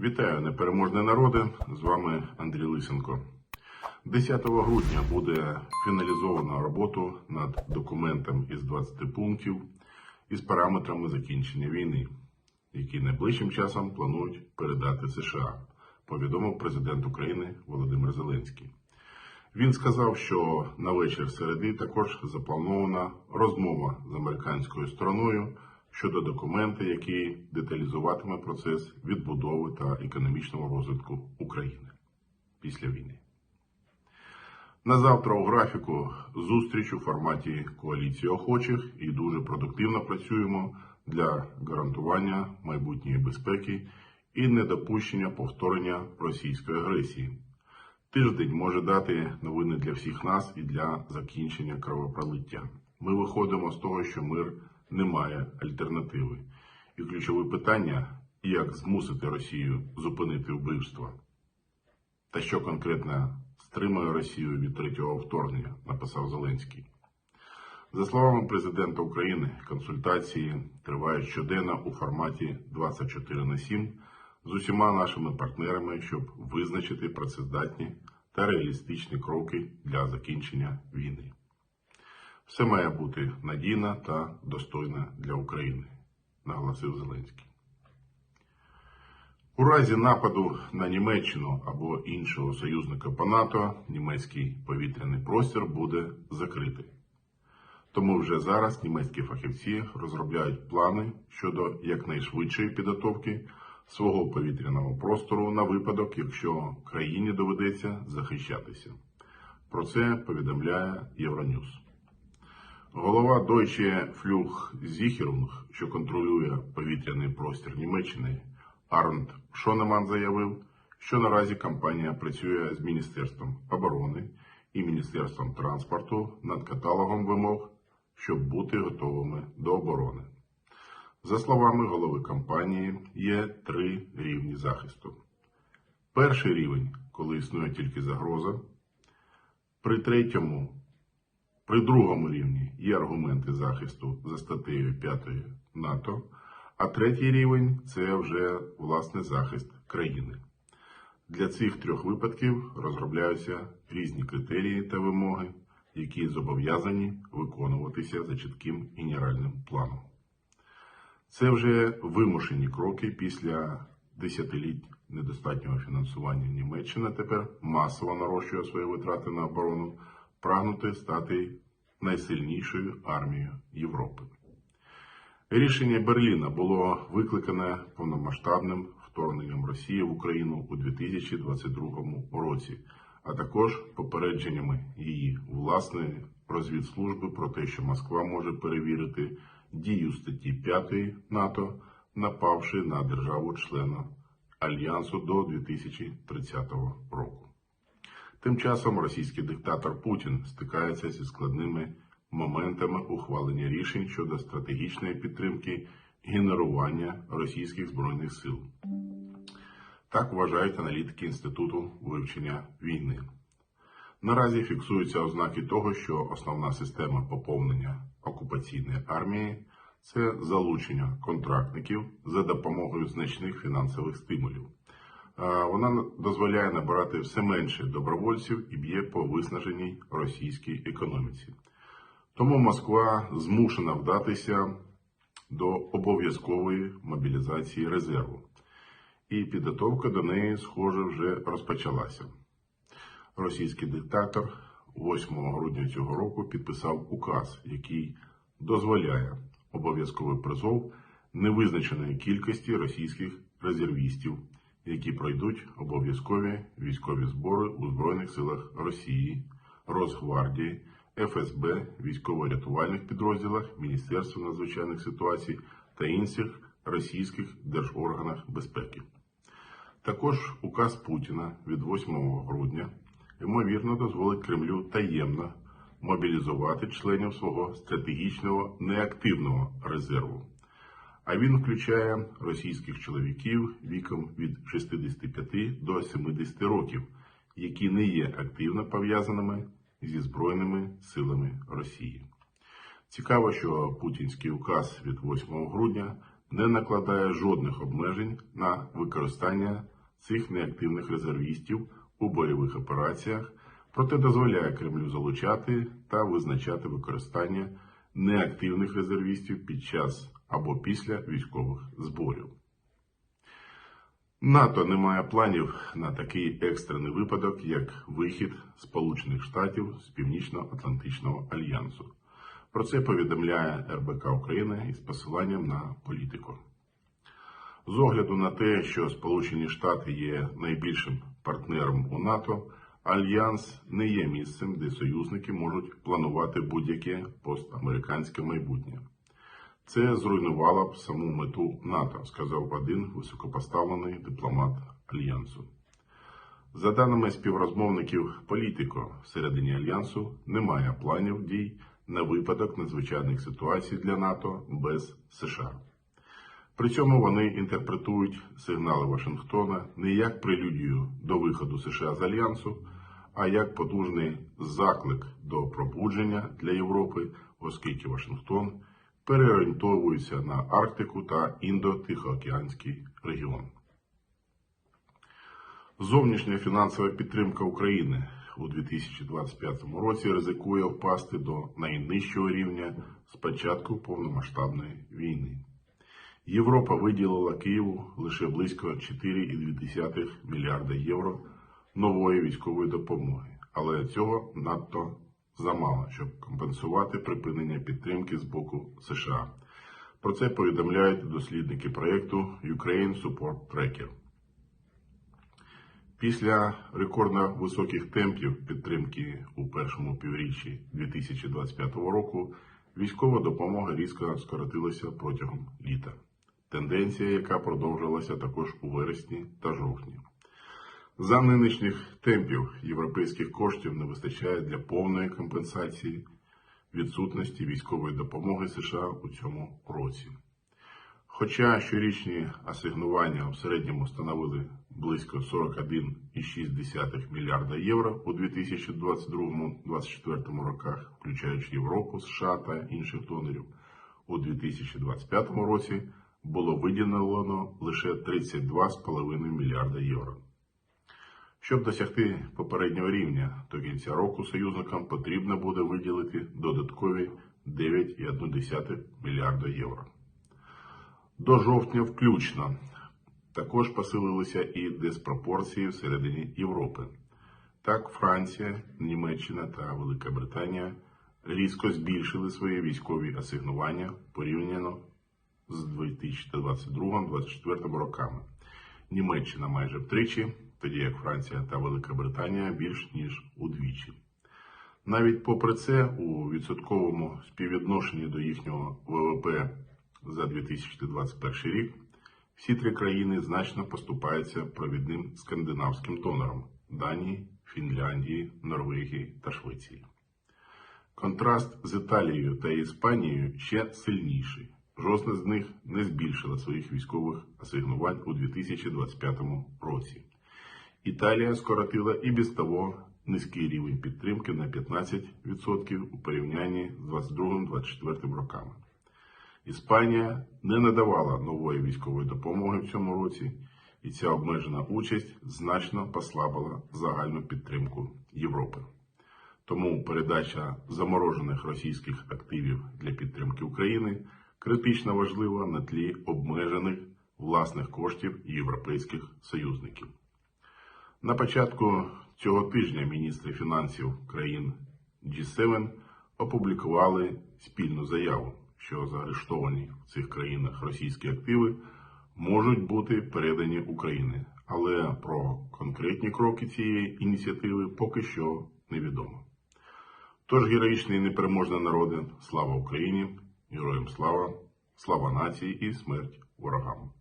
Вітаю, непереможний народи! З вами Андрій Лисенко. 10 грудня буде фіналізовано роботу над документом із 20 пунктів із параметрами закінчення війни, які найближчим часом планують передати США, повідомив президент України Володимир Зеленський. Він сказав, що на вечір середи також запланована розмова з американською стороною щодо документа, який деталізуватиме процес відбудови та економічного розвитку України після війни. На завтра у графіку зустріч у форматі коаліції охочих і дуже продуктивно працюємо для гарантування майбутньої безпеки і недопущення повторення російської агресії. Тиждень може дати новини для всіх нас і для закінчення кровопролиття. Ми виходимо з того, що мир не має альтернативи. І ключове питання як змусити Росію зупинити вбивство. Та що конкретно стримує Росію від третього вторгнення, написав Зеленський. За словами президента України, консультації тривають щоденно у форматі 24 на 7 з усіма нашими партнерами, щоб визначити працездатні та реалістичні кроки для закінчення війни. Все має бути надійно та достойно для України, наголосив Зеленський. У разі нападу на Німеччину або іншого союзника по НАТО німецький повітряний простір буде закритий. Тому вже зараз німецькі фахівці розробляють плани щодо якнайшвидшої підготовки свого повітряного простору на випадок, якщо країні доведеться захищатися. Про це повідомляє Євроньюз. Голова Deutsche Flugsicherung, що контролює повітряний простір Німеччини, Арнт Шонеман заявив, що наразі компанія працює з Міністерством оборони і Міністерством транспорту над каталогом вимог, щоб бути готовими до оборони. За словами голови компанії, є три рівні захисту. Перший рівень, коли існує тільки загроза. При третьому, при другому рівні є аргументи захисту за статтею 5 НАТО, а третій рівень це вже власне захист країни. Для цих трьох випадків розробляються різні критерії та вимоги, які зобов'язані виконуватися за чітким генеральним планом. Це вже вимушені кроки після десятиліть недостатнього фінансування Німеччина тепер масово нарощує свої витрати на оборону, прагнути стати найсильнішою армією Європи. Рішення Берліна було викликане повномасштабним вторгненням Росії в Україну у 2022 році, а також попередженнями її власної розвідслужби про те, що Москва може перевірити дію статті 5 НАТО, напавши на державу-члена Альянсу до 2030 року. Тим часом російський диктатор Путін стикається зі складними моментами ухвалення рішень щодо стратегічної підтримки генерування російських збройних сил. Так вважають аналітики Інституту вивчення війни. Наразі фіксуються ознаки того, що основна система поповнення окупаційної армії це залучення контрактників за допомогою значних фінансових стимулів. Вона дозволяє набирати все менше добровольців і б'є по виснаженій російській економіці. Тому Москва змушена вдатися до обов'язкової мобілізації резерву, і підготовка до неї, схоже, вже розпочалася. Російський диктатор 8 грудня цього року підписав указ, який дозволяє обов'язковий призов невизначеної кількості російських резервістів, які пройдуть обов'язкові військові збори у Збройних силах Росії, Росгвардії, ФСБ, військово-рятувальних підрозділах, Міністерства надзвичайних ситуацій та інших російських держорганах безпеки. Також указ Путіна від 8 грудня ймовірно дозволить Кремлю таємно мобілізувати членів свого стратегічного неактивного резерву. А він включає російських чоловіків віком від 65 до 70 років, які не є активно пов'язаними зі Збройними силами Росії. Цікаво, що путінський указ від 8 грудня не накладає жодних обмежень на використання цих неактивних резервістів у бойових операціях, проте дозволяє Кремлю залучати та визначати використання неактивних резервістів під час або після військових зборів. НАТО не має планів на такий екстрений випадок, як вихід Сполучених Штатів з Північно-Атлантичного альянсу. Про це повідомляє РБК України із посиланням на політику. З огляду на те, що Сполучені Штати є найбільшим партнером у НАТО, альянс не є місцем, де союзники можуть планувати будь-яке постамериканське майбутнє. Це зруйнувало б саму мету НАТО, сказав один високопоставлений дипломат Альянсу. За даними співрозмовників політико, всередині Альянсу немає планів дій на випадок надзвичайних ситуацій для НАТО без США. При цьому вони інтерпретують сигнали Вашингтона не як прелюдію до виходу США з Альянсу, а як потужний заклик до пробудження для Європи, оскільки Вашингтон переорієнтовується на Арктику та Індо-Тихоокеанський регіон. Зовнішня фінансова підтримка України у 2025 році ризикує впасти до найнижчого рівня з початку повномасштабної війни. Європа виділила Києву лише близько 4,2 мільярда євро нової військової допомоги, але цього надто замало, щоб компенсувати припинення підтримки з боку США. Про це повідомляють дослідники проєкту Ukraine Support Tracker. Після рекордно високих темпів підтримки у першому півріччі 2025 року військова допомога різко скоротилася протягом літа. Тенденція, яка продовжилася також у вересні та жовтні. За нинішніх темпів європейських коштів не вистачає для повної компенсації відсутності військової допомоги США у цьому році. Хоча щорічні асигнування в середньому становили близько 41,6 мільярда євро у 2022-2024 роках, включаючи Європу, США та інших донорів, у 2025 році було виділено лише 32,5 мільярда євро. Щоб досягти попереднього рівня до кінця року союзникам потрібно буде виділити додаткові 9,1 мільярда євро. До жовтня включно також посилилися і диспропорції всередині Європи. Так, Франція, Німеччина та Велика Британія різко збільшили свої військові асигнування порівняно з 2022-2024 роками. Німеччина майже втричі, тоді як Франція та Велика Британія більш ніж удвічі. Навіть попри це, у відсотковому співвідношенні до їхнього ВВП за 2021 рік всі три країни значно поступаються провідним скандинавським донорам Данії, Фінляндії, Норвегії та Швеції. Контраст з Італією та Іспанією ще сильніший. Жодна з них не збільшила своїх військових асигнувань у 2025 році. Італія скоротила і без того низький рівень підтримки на 15% у порівнянні з 2022-2024 роками. Іспанія не надавала нової військової допомоги в цьому році, і ця обмежена участь значно послабила загальну підтримку Європи. Тому передача заморожених російських активів для підтримки України критично важлива на тлі обмежених власних коштів європейських союзників. На початку цього тижня міністри фінансів країн G7 опублікували спільну заяву, що заарештовані в цих країнах російські активи можуть бути передані Україні, але про конкретні кроки цієї ініціативи поки що невідомо. Тож героїчний і непереможний народи, слава Україні, героям слава, слава нації і смерть ворогам.